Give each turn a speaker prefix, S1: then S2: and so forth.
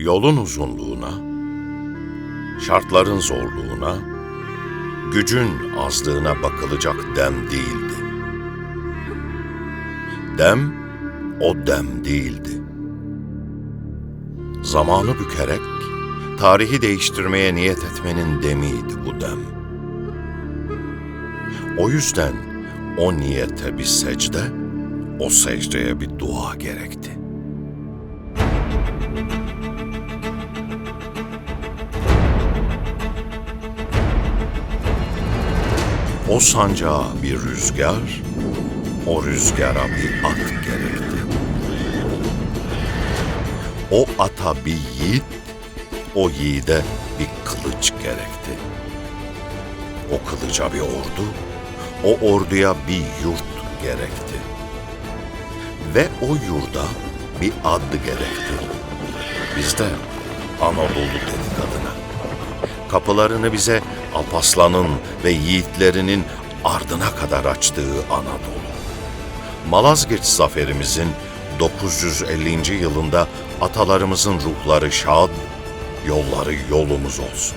S1: Yolun uzunluğuna, şartların zorluğuna, gücün azlığına bakılacak dem değildi. Dem, o dem değildi. Zamanı bükerek, tarihi değiştirmeye niyet etmenin demiydi bu dem. O yüzden o niyete bir secde, o secdeye bir dua gerekti. O sancağa bir rüzgar, o rüzgara bir at gerekti. O ata bir yiğit, o yiğide bir kılıç gerekti. O kılıca bir ordu, o orduya bir yurt gerekti. Ve o yurda bir ad gerekti. Biz de Anadolu dedik adına. Kapılarını bize Alpaslan'ın ve yiğitlerinin ardına kadar açtığı Anadolu. Malazgirt zaferimizin 950. yılında atalarımızın ruhları şad, yolları yolumuz olsun.